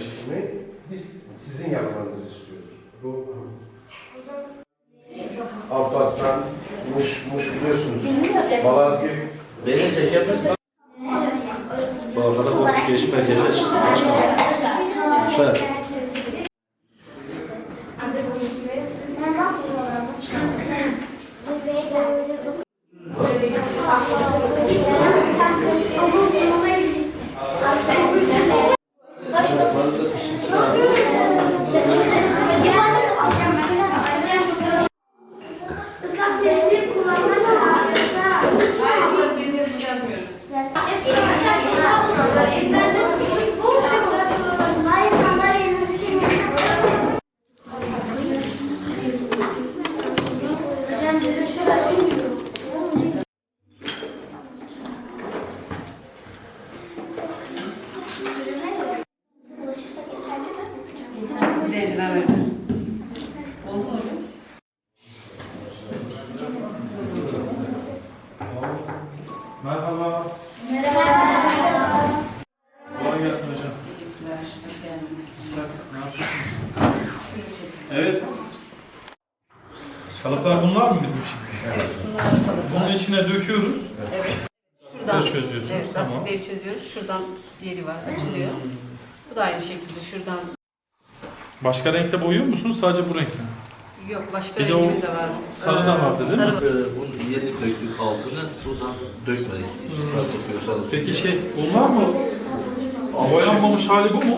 yerleştirmeyi biz sizin yapmanızı istiyoruz. Bu Alparslan, Muş, Muş biliyorsunuz. Malazgirt, Beni seçemezsin. Bu arada çıksın başkanım. Evet. Merhaba. Kolay gelsin hocam. Evet. Kalıplar bunlar mı bizim şimdi? Evet, şunları kalıplar. Bunun içine döküyoruz. Evet. Şuradan çözüyorsunuz. Evet, tamam. lastikleri çözüyoruz. Şuradan yeri var, açılıyor. Bu da aynı şekilde şuradan. Başka renkte boyuyor musunuz? Sadece bu renkte mi? Yok, başka Bir de o rengimiz de var. sarı da Ee, vardı değil mi? sarı. Ee, Bunun yeni döktük altını. Buradan dökmedik. Sadece görsel Peki şey, bunlar mı? Boyanmamış hali bu mu?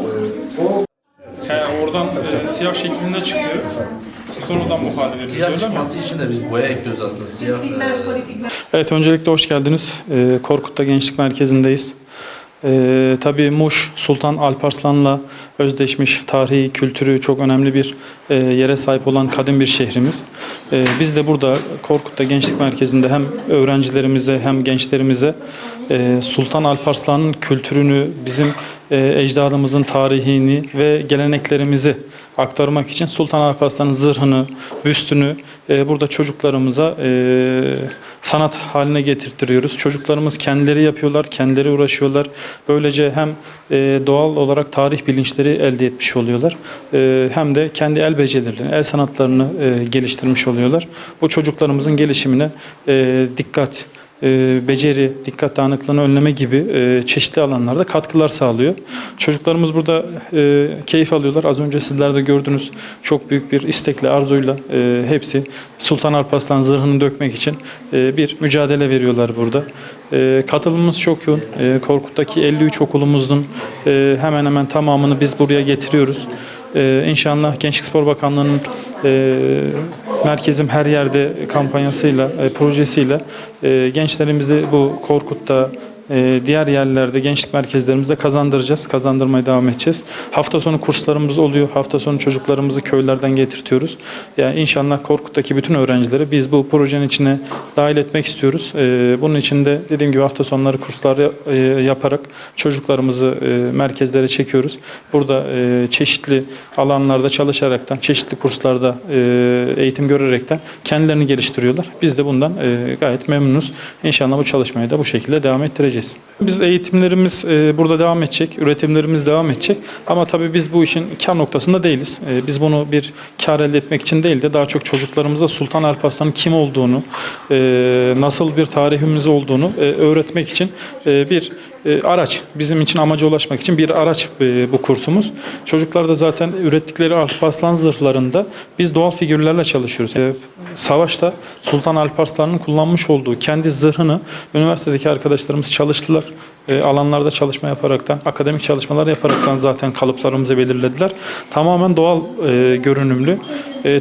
o He, oradan e, siyah şeklinde çıkıyor. Sonradan bu hale. Siyah öyle mi? çıkması için de biz boya ekliyoruz aslında. Siyah. Polipigment. Evet, öncelikle hoş geldiniz. Ee, Korkut'ta Gençlik Merkezi'ndeyiz. Ee, tabii Muş, Sultan Alparslan'la özdeşmiş tarihi, kültürü çok önemli bir e, yere sahip olan kadim bir şehrimiz. Ee, biz de burada Korkut'ta Gençlik Merkezi'nde hem öğrencilerimize hem gençlerimize e, Sultan Alparslan'ın kültürünü, bizim e, ecdadımızın tarihini ve geleneklerimizi aktarmak için Sultan Alparslan'ın zırhını, büstünü e, burada çocuklarımıza e, sanat haline getirtiyoruz. Çocuklarımız kendileri yapıyorlar, kendileri uğraşıyorlar. Böylece hem e, doğal olarak tarih bilinçleri elde etmiş oluyorlar. E, hem de kendi el becerilerini, el sanatlarını e, geliştirmiş oluyorlar. Bu çocuklarımızın gelişimine e, dikkat, beceri, dikkat dağınıklığını önleme gibi e, çeşitli alanlarda katkılar sağlıyor. Çocuklarımız burada e, keyif alıyorlar. Az önce sizler de gördünüz. Çok büyük bir istekle, arzuyla e, hepsi Sultan Alparslan zırhını dökmek için e, bir mücadele veriyorlar burada. E, katılımımız çok yoğun. E, Korkut'taki 53 okulumuzun e, hemen hemen tamamını biz buraya getiriyoruz. Ee, inşallah Gençlik Spor Bakanlığı'nın e, merkezim her yerde kampanyasıyla, e, projesiyle e, gençlerimizi bu Korkut'ta, e, diğer yerlerde gençlik merkezlerimizde kazandıracağız. Kazandırmaya devam edeceğiz. Hafta sonu kurslarımız oluyor. Hafta sonu çocuklarımızı köylerden getirtiyoruz. Yani inşallah Korkut'taki bütün öğrencileri biz bu projenin içine dahil etmek istiyoruz. E, bunun için de dediğim gibi hafta sonları kurslar e, yaparak çocuklarımızı e, merkezlere çekiyoruz. Burada e, çeşitli alanlarda çalışaraktan, çeşitli kurslarda eğitim görerekten kendilerini geliştiriyorlar. Biz de bundan gayet memnunuz. İnşallah bu çalışmayı da bu şekilde devam ettireceğiz. Biz eğitimlerimiz e, burada devam edecek, üretimlerimiz devam edecek. Ama tabii biz bu işin kar noktasında değiliz. E, biz bunu bir kar elde etmek için değil de daha çok çocuklarımıza Sultan Alparslan'ın kim olduğunu, e, nasıl bir tarihimiz olduğunu öğretmek için bir e, araç. Bizim için amaca ulaşmak için bir araç e, bu kursumuz. Çocuklar da zaten ürettikleri Alparslan zırhlarında biz doğal figürlerle çalışıyoruz. E, savaşta Sultan Alparslan'ın kullanmış olduğu kendi zırhını üniversitedeki arkadaşlarımız çalıştılar. E, alanlarda çalışma yaparaktan, akademik çalışmalar yaparaktan zaten kalıplarımızı belirlediler. Tamamen doğal görünümlü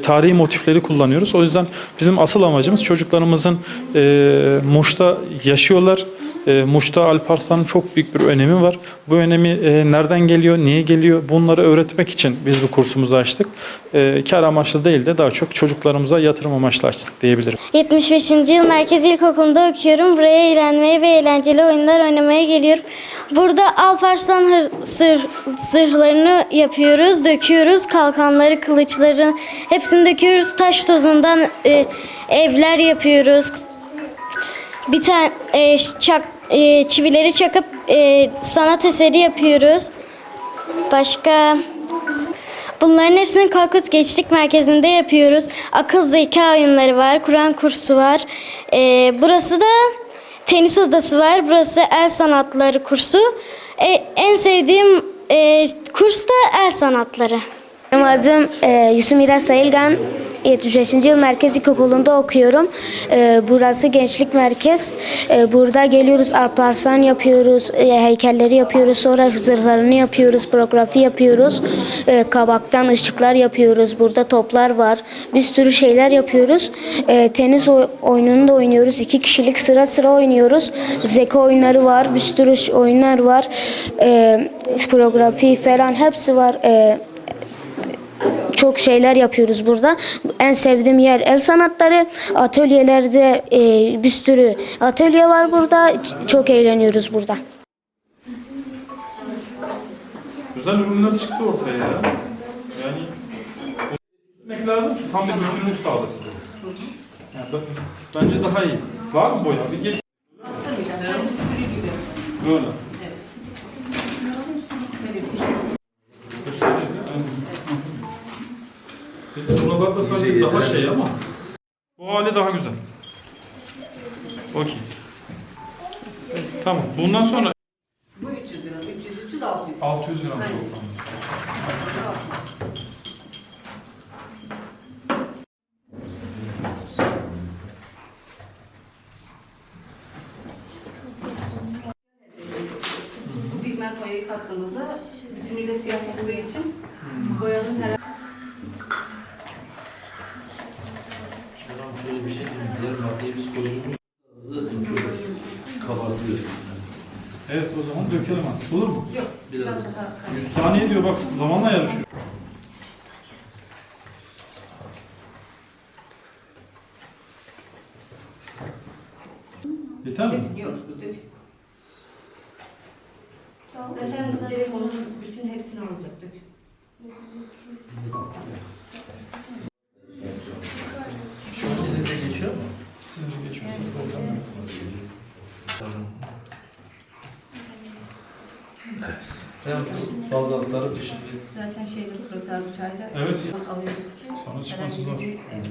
tarihi motifleri kullanıyoruz. O yüzden bizim asıl amacımız çocuklarımızın Muş'ta yaşıyorlar. E, Muş'ta Alparslan'ın çok büyük bir önemi var. Bu önemi e, nereden geliyor, niye geliyor bunları öğretmek için biz bu kursumuzu açtık. E, kar amaçlı değil de daha çok çocuklarımıza yatırım amaçlı açtık diyebilirim. 75. yıl Merkez İlkokulu'nda okuyorum. Buraya eğlenmeye ve eğlenceli oyunlar oynamaya geliyorum. Burada Alparslan sır, zırhlarını yapıyoruz, döküyoruz. Kalkanları, kılıçları hepsini döküyoruz. Taş tozundan e, evler yapıyoruz. Bir tane e, çak, e, çivileri çakıp e, sanat eseri yapıyoruz. Başka Bunların hepsini Korkut Gençlik Merkezi'nde yapıyoruz. Akıl zeka oyunları var, Kur'an kursu var. Ee, burası da tenis odası var. Burası el sanatları kursu. E, en sevdiğim e, kurs da el sanatları. Benim adım e, Yusuf Miras Sayılgan. 75. yıl Merkez İlkokulu'nda okuyorum. E, burası Gençlik Merkez. E, burada geliyoruz, Alparslan yapıyoruz, e, heykelleri yapıyoruz, sonra zırhlarını yapıyoruz, programı yapıyoruz. E, kabaktan ışıklar yapıyoruz. Burada toplar var. Bir sürü şeyler yapıyoruz. E, tenis oy- oyununu da oynuyoruz. İki kişilik sıra sıra oynuyoruz. Zeka oyunları var, bir sürü oyunlar var. E, programı falan hepsi var. E, çok şeyler yapıyoruz burada. En sevdiğim yer el sanatları. Atölyelerde e, bir sürü atölye var burada. Çok eğleniyoruz burada. Güzel ürünler çıktı ortaya ya. Yani gitmek lazım ki tam bir bütünlük sağlasın. Yani ben- bence daha iyi. Var mı boya? Bir geç. Böyle. Daha şey ama bu hali daha güzel. Okey. Tamam. Bundan sonra Bu 300 lira, 300, 300, 600. 600 gram Aynen. toplam. Bu pigment boyayı kattığımızda bütünüyle siyah çıktığı için boyanın her Şuradan şöyle bir şey diyeyim. Diğer maddeyi biz koyduğumuz hızlı kabartıyor. Evet o zaman dökelim artık. Olur mu? Biraz biraz daha 100 saniye diyor bak zamanla yarışıyor. Yeter mi? dök, yok, dök. Zaten direkt onun bütün hepsini alacak, dök. Sinirde geçiyor mu? Sinir geçmesin problem yok. Sen şu fazlalıkları Zaten şeyle protein bıçağıyla Evet. alıyoruz ki Sonra çıkması zor. Evet.